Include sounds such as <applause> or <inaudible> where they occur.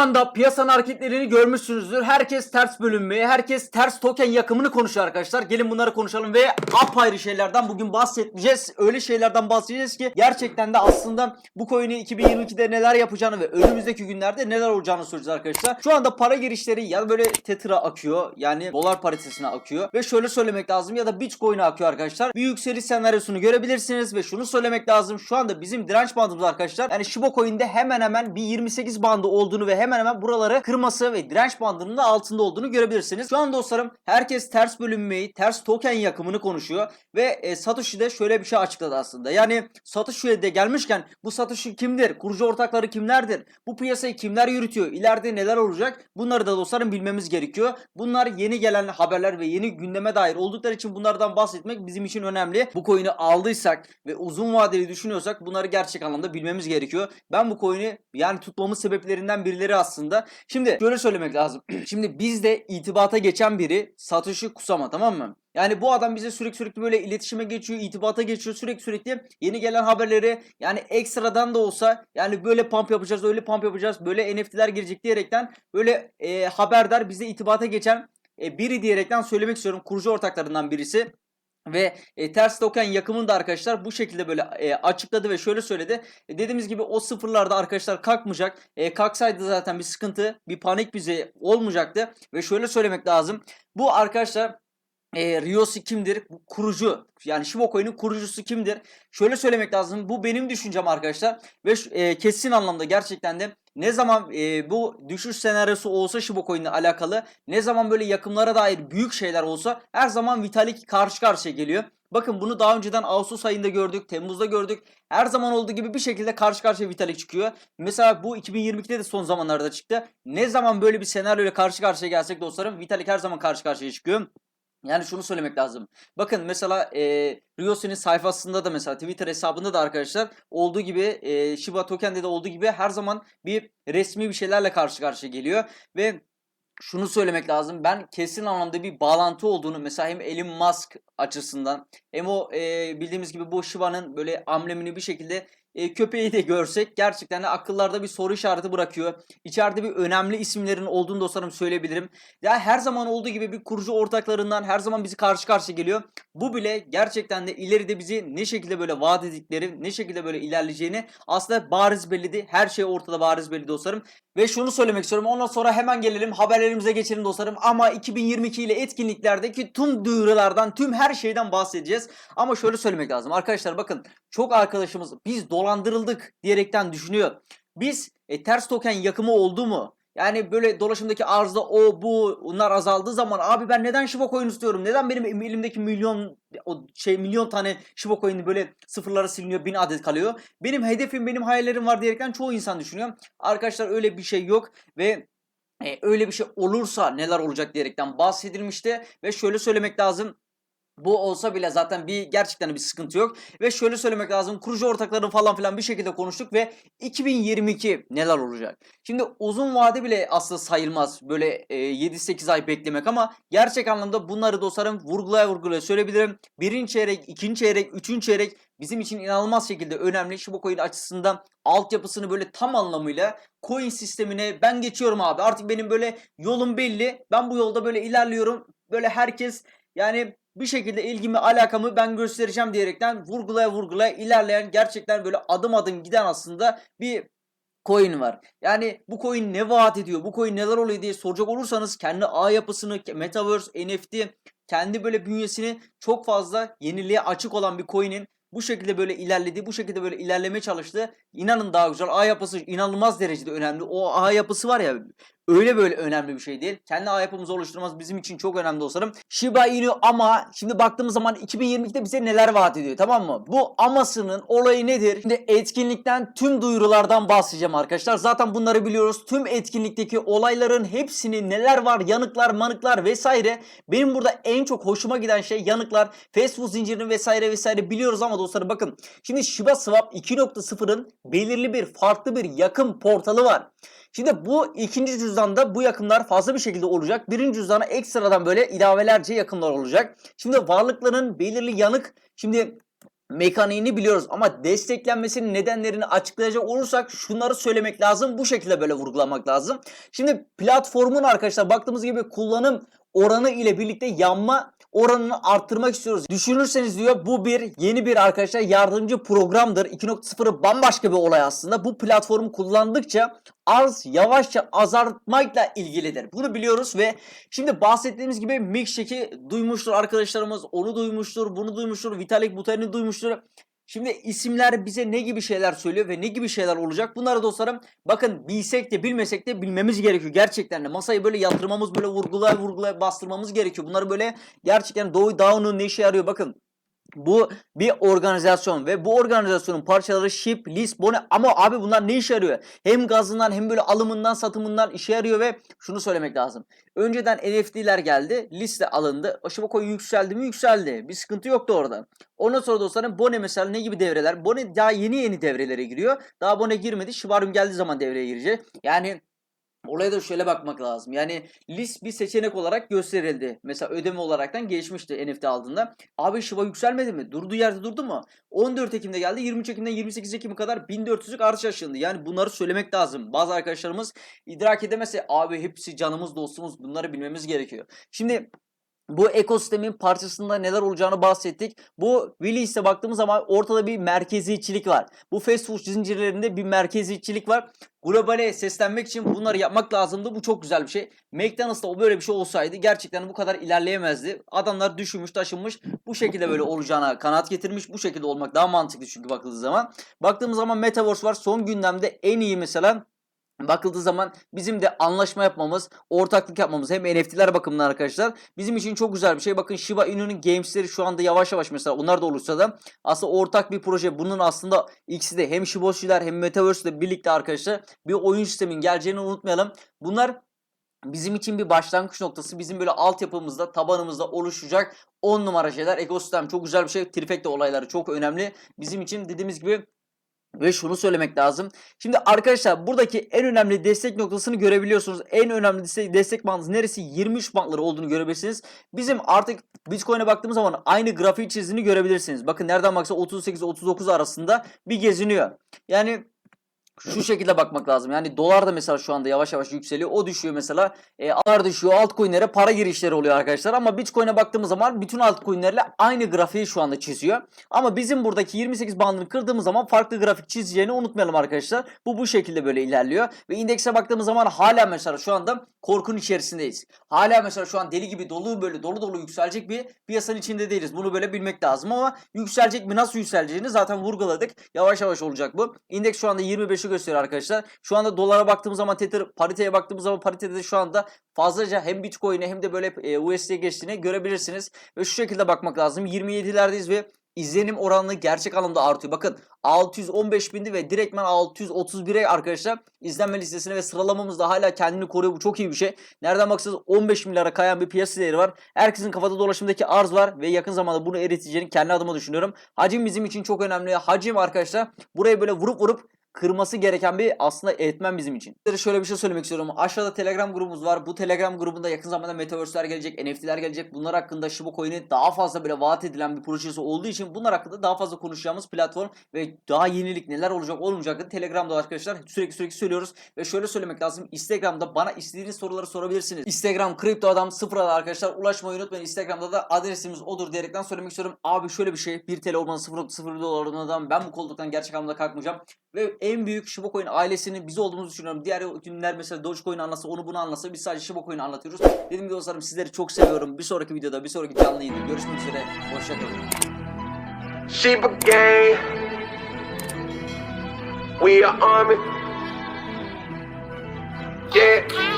anda piyasanın hareketlerini görmüşsünüzdür. Herkes ters bölünmeye, herkes ters token yakımını konuşuyor arkadaşlar. Gelin bunları konuşalım ve apayrı şeylerden bugün bahsedeceğiz. Öyle şeylerden bahsedeceğiz ki gerçekten de aslında bu coin'i 2022'de neler yapacağını ve önümüzdeki günlerde neler olacağını soracağız arkadaşlar. Şu anda para girişleri ya böyle Tether'a akıyor. Yani dolar paritesine akıyor. Ve şöyle söylemek lazım ya da Bitcoin'e akıyor arkadaşlar. Bir yükseliş senaryosunu görebilirsiniz ve şunu söylemek lazım. Şu anda bizim direnç bandımız arkadaşlar. Yani Shiba Coin'de hemen hemen bir 28 bandı olduğunu ve hemen hemen buraları kırması ve direnç bandının da altında olduğunu görebilirsiniz. Şu an dostlarım herkes ters bölünmeyi, ters token yakımını konuşuyor ve e, Satoshi de şöyle bir şey açıkladı aslında. Yani Satoshi'ye de gelmişken bu Satoshi kimdir? Kurucu ortakları kimlerdir? Bu piyasayı kimler yürütüyor? İleride neler olacak? Bunları da dostlarım bilmemiz gerekiyor. Bunlar yeni gelen haberler ve yeni gündeme dair oldukları için bunlardan bahsetmek bizim için önemli. Bu coin'i aldıysak ve uzun vadeli düşünüyorsak bunları gerçek anlamda bilmemiz gerekiyor. Ben bu coin'i yani tutmamın sebeplerinden birileri aslında. Şimdi şöyle söylemek lazım. <clears throat> Şimdi bizde itibata geçen biri Satoshi Kusama tamam mı? Yani bu adam bize sürekli sürekli böyle iletişime geçiyor, itibata geçiyor sürekli sürekli yeni gelen haberleri yani ekstradan da olsa yani böyle pump yapacağız, öyle pump yapacağız, böyle NFT'ler girecek diyerekten böyle e, haberdar bize itibata geçen e, biri diyerekten söylemek istiyorum. Kurucu ortaklarından birisi. Ve e, ters token yakımını da arkadaşlar bu şekilde böyle e, açıkladı ve şöyle söyledi. E, dediğimiz gibi o sıfırlarda arkadaşlar kalkmayacak. E, kalksaydı zaten bir sıkıntı, bir panik bize olmayacaktı. Ve şöyle söylemek lazım. Bu arkadaşlar e, Riosi kimdir? Bu kurucu. Yani Shiba kurucusu kimdir? Şöyle söylemek lazım. Bu benim düşüncem arkadaşlar. Ve e, kesin anlamda gerçekten de ne zaman e, bu düşüş senaryosu olsa Shiba Coin'le alakalı ne zaman böyle yakımlara dair büyük şeyler olsa her zaman Vitalik karşı karşıya geliyor. Bakın bunu daha önceden Ağustos ayında gördük, Temmuz'da gördük. Her zaman olduğu gibi bir şekilde karşı karşıya Vitalik çıkıyor. Mesela bu 2022'de de son zamanlarda çıktı. Ne zaman böyle bir senaryoyla karşı karşıya gelsek dostlarım Vitalik her zaman karşı karşıya çıkıyor. Yani şunu söylemek lazım. Bakın mesela e, Riosi'nin sayfasında da mesela Twitter hesabında da arkadaşlar olduğu gibi e, Shiba Token'de de olduğu gibi her zaman bir resmi bir şeylerle karşı karşıya geliyor ve şunu söylemek lazım. Ben kesin anlamda bir bağlantı olduğunu mesela hem Elon Musk açısından hem o e, bildiğimiz gibi bu Shiba'nın böyle amblemini bir şekilde e, köpeği de görsek gerçekten de akıllarda bir soru işareti bırakıyor. İçeride bir önemli isimlerin olduğunu dostlarım söyleyebilirim. Ya her zaman olduğu gibi bir kurucu ortaklarından her zaman bizi karşı karşıya geliyor. Bu bile gerçekten de ileride bizi ne şekilde böyle vaat edikleri, ne şekilde böyle ilerleyeceğini aslında bariz belliydi. Her şey ortada bariz belli dostlarım. Ve şunu söylemek istiyorum. Ondan sonra hemen gelelim haberlerimize geçelim dostlarım. Ama 2022 ile etkinliklerdeki tüm duyurulardan, tüm her şeyden bahsedeceğiz. Ama şöyle söylemek lazım. Arkadaşlar bakın çok arkadaşımız biz dolandırıldık diyerekten düşünüyor. Biz e, ters token yakımı oldu mu? Yani böyle dolaşımdaki arzda o bu bunlar azaldığı zaman abi ben neden Shiba Coin istiyorum? Neden benim elimdeki milyon o şey milyon tane Shiba Coin'i böyle sıfırlara siliniyor bin adet kalıyor? Benim hedefim benim hayallerim var diyerekten çoğu insan düşünüyor. Arkadaşlar öyle bir şey yok ve e, öyle bir şey olursa neler olacak diyerekten bahsedilmişti ve şöyle söylemek lazım. Bu olsa bile zaten bir gerçekten bir sıkıntı yok. Ve şöyle söylemek lazım. Kurucu ortakları falan filan bir şekilde konuştuk ve 2022 neler olacak? Şimdi uzun vade bile aslında sayılmaz böyle e, 7-8 ay beklemek ama gerçek anlamda bunları dostlarım vurgulaya vurgulaya söyleyebilirim. Birinci çeyrek, ikinci çeyrek, üçüncü çeyrek bizim için inanılmaz şekilde önemli. Shiba Coin açısından altyapısını böyle tam anlamıyla coin sistemine ben geçiyorum abi. Artık benim böyle yolum belli. Ben bu yolda böyle ilerliyorum. Böyle herkes yani bir şekilde ilgimi alakamı ben göstereceğim diyerekten vurgulaya vurgulaya ilerleyen gerçekten böyle adım adım giden aslında bir coin var. Yani bu coin ne vaat ediyor? Bu coin neler oluyor diye soracak olursanız kendi ağ yapısını, metaverse, NFT, kendi böyle bünyesini çok fazla yeniliğe açık olan bir coin'in bu şekilde böyle ilerlediği, bu şekilde böyle ilerlemeye çalıştığı inanın daha güzel. Ağ yapısı inanılmaz derecede önemli. O ağ yapısı var ya öyle böyle önemli bir şey değil. Kendi ağ yapımızı oluşturmamız bizim için çok önemli dostlarım. Shiba Inu ama şimdi baktığımız zaman 2022'de bize neler vaat ediyor tamam mı? Bu amasının olayı nedir? Şimdi etkinlikten tüm duyurulardan bahsedeceğim arkadaşlar. Zaten bunları biliyoruz. Tüm etkinlikteki olayların hepsini neler var yanıklar manıklar vesaire. Benim burada en çok hoşuma giden şey yanıklar. Fast food zincirini vesaire vesaire biliyoruz ama dostlarım bakın. Şimdi Shiba Swap 2.0'ın belirli bir farklı bir yakın portalı var. Şimdi bu ikinci cüzdanda bu yakımlar fazla bir şekilde olacak. Birinci cüzdana ekstradan böyle ilavelerce yakımlar olacak. Şimdi varlıkların belirli yanık şimdi mekaniğini biliyoruz ama desteklenmesinin nedenlerini açıklayacak olursak şunları söylemek lazım. Bu şekilde böyle vurgulamak lazım. Şimdi platformun arkadaşlar baktığımız gibi kullanım oranı ile birlikte yanma oranını arttırmak istiyoruz. Düşünürseniz diyor bu bir yeni bir arkadaşlar yardımcı programdır. 2.0 bambaşka bir olay aslında. Bu platformu kullandıkça arz yavaşça azaltmakla ilgilidir. Bunu biliyoruz ve şimdi bahsettiğimiz gibi Milkshake'i duymuştur arkadaşlarımız. Onu duymuştur, bunu duymuştur. Vitalik Buterin'i duymuştur. Şimdi isimler bize ne gibi şeyler söylüyor ve ne gibi şeyler olacak? Bunları dostlarım bakın bilsek de bilmesek de bilmemiz gerekiyor gerçekten de. Masayı böyle yatırmamız böyle vurgulaya vurgulaya bastırmamız gerekiyor. Bunları böyle gerçekten Doğu Down'un ne işe yarıyor bakın. Bu bir organizasyon ve bu organizasyonun parçaları ship, list, bone ama abi bunlar ne işe yarıyor? Hem gazından hem böyle alımından satımından işe yarıyor ve şunu söylemek lazım. Önceden NFT'ler geldi, liste alındı. Aşama koyu yükseldi mi? Yükseldi. Bir sıkıntı yoktu orada. Ondan sonra dostlarım Bone mesela ne gibi devreler? Bone daha yeni yeni devrelere giriyor. Daha Bone girmedi. Shibarium geldiği zaman devreye girecek. Yani Olaya da şöyle bakmak lazım. Yani list bir seçenek olarak gösterildi. Mesela ödeme olaraktan geçmişti NFT aldığında. Abi Shiba yükselmedi mi? Durduğu yerde durdu mu? 14 Ekim'de geldi. 23 Ekim'den 28 Ekim'e kadar 1400'lük artış yaşandı. Yani bunları söylemek lazım. Bazı arkadaşlarımız idrak edemezse abi hepsi canımız dostumuz bunları bilmemiz gerekiyor. Şimdi bu ekosistemin parçasında neler olacağını bahsettik. Bu Willies'e baktığımız zaman ortada bir merkeziyetçilik var. Bu fast food zincirlerinde bir merkeziyetçilik var. Globale seslenmek için bunları yapmak lazımdı. Bu çok güzel bir şey. McDonald's'ta böyle bir şey olsaydı gerçekten bu kadar ilerleyemezdi. Adamlar düşünmüş, taşınmış. Bu şekilde böyle olacağına kanaat getirmiş. Bu şekilde olmak daha mantıklı çünkü bakıldığı zaman. Baktığımız zaman Metaverse var. Son gündemde en iyi mesela Bakıldığı zaman bizim de anlaşma yapmamız, ortaklık yapmamız hem NFT'ler bakımından arkadaşlar bizim için çok güzel bir şey. Bakın Shiba Inu'nun games'leri şu anda yavaş yavaş mesela onlar da olursa da aslında ortak bir proje. Bunun aslında ikisi de hem Shiboshi'ler hem Metaverse ile birlikte arkadaşlar bir oyun sistemin geleceğini unutmayalım. Bunlar bizim için bir başlangıç noktası. Bizim böyle altyapımızda, tabanımızda oluşacak 10 numara şeyler. Ekosistem çok güzel bir şey. Trifecta olayları çok önemli. Bizim için dediğimiz gibi ve şunu söylemek lazım. Şimdi arkadaşlar buradaki en önemli destek noktasını görebiliyorsunuz. En önemli destek, destek bandınız neresi? 23 bantları olduğunu görebilirsiniz. Bizim artık Bitcoin'e baktığımız zaman aynı grafiği çizdiğini görebilirsiniz. Bakın nereden baksa 38-39 arasında bir geziniyor. Yani şu şekilde bakmak lazım. Yani dolar da mesela şu anda yavaş yavaş yükseliyor. O düşüyor mesela. E, dolar düşüyor. Altcoin'lere para girişleri oluyor arkadaşlar. Ama Bitcoin'e baktığımız zaman bütün altcoin'lerle aynı grafiği şu anda çiziyor. Ama bizim buradaki 28 bandını kırdığımız zaman farklı grafik çizeceğini unutmayalım arkadaşlar. Bu bu şekilde böyle ilerliyor. Ve indekse baktığımız zaman hala mesela şu anda korkun içerisindeyiz. Hala mesela şu an deli gibi dolu böyle dolu dolu yükselecek bir piyasanın içinde değiliz. Bunu böyle bilmek lazım ama yükselecek mi nasıl yükseleceğini zaten vurguladık. Yavaş yavaş olacak bu. İndeks şu anda 25'i gösteriyor arkadaşlar. Şu anda dolara baktığımız zaman Tether pariteye baktığımız zaman paritede de şu anda fazlaca hem Bitcoin'e hem de böyle e, USD'ye geçtiğini görebilirsiniz. Ve şu şekilde bakmak lazım. 27'lerdeyiz ve izlenim oranı gerçek anlamda artıyor. Bakın 615 bindi ve direktmen 631'e arkadaşlar izlenme listesine ve sıralamamızda hala kendini koruyor. Bu çok iyi bir şey. Nereden baksanız 15 milyara kayan bir piyasa değeri var. Herkesin kafada dolaşımdaki arz var ve yakın zamanda bunu eriteceğini kendi adıma düşünüyorum. Hacim bizim için çok önemli. Hacim arkadaşlar buraya böyle vurup vurup kırması gereken bir aslında eğitmen bizim için. Size şöyle bir şey söylemek istiyorum. Aşağıda Telegram grubumuz var. Bu Telegram grubunda yakın zamanda Metaverse'ler gelecek, NFT'ler gelecek. Bunlar hakkında Shiba Coin'i daha fazla böyle vaat edilen bir projesi olduğu için bunlar hakkında daha fazla konuşacağımız platform ve daha yenilik neler olacak olmayacak Telegram'da arkadaşlar sürekli sürekli söylüyoruz. Ve şöyle söylemek lazım. Instagram'da bana istediğiniz soruları sorabilirsiniz. Instagram kripto adam sıfırada arkadaşlar ulaşmayı unutmayın. Instagram'da da adresimiz odur diyerekten söylemek istiyorum. Abi şöyle bir şey 1 TL olmanın 0.0 dolarından ben bu kolluktan gerçek anlamda kalkmayacağım. Ve en büyük Shiba Coin ailesinin biz olduğumuzu düşünüyorum. Diğer ürünler mesela Dogecoin anlasa onu bunu anlasa biz sadece Shiba Coin'i anlatıyoruz. Dediğim gibi dostlarım sizleri çok seviyorum. Bir sonraki videoda bir sonraki canlı yayında görüşmek üzere. Hoşçakalın. Sheba gang. We are army. Yeah.